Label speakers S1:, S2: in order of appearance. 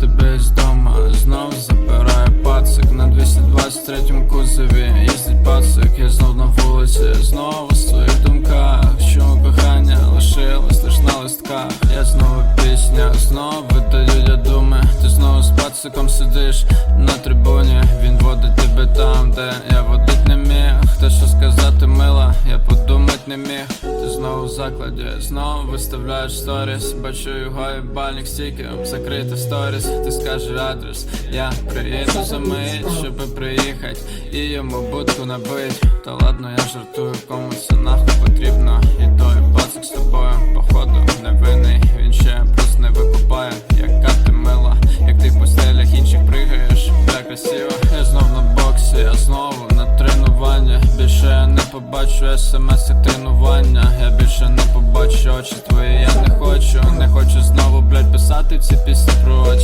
S1: Тебе з дома знов забирає пацик на 223-му кузові. Їздить пацик, я знов на вулиці, знову в своїх думках, Чому кохання лишилось лиш на листках, я знову пісня, знову даю я думи, ти знову з пациком сидиш на трибуні, він водить тебе там, де я подумать не міг. Ти знову в закладі, знову виставляєш сторіс. Бачу його і бальник стільки закрити сторіс. Ти скажеш адрес, я приїду за мить, щоб приїхати і йому будку набить. Та ладно, я жартую, кому це нахуй потрібно. І той пацик з тобою, походу, невинний. Він ще просто не викупає, яка ти мила, як ти по стелях інших пригаєш, так красиво. Я знов на боксі, я знову побачу смс як тренування. Я більше не побачу очі твої, я не хочу, не хочу знову, блядь, писати ці пісні про очі.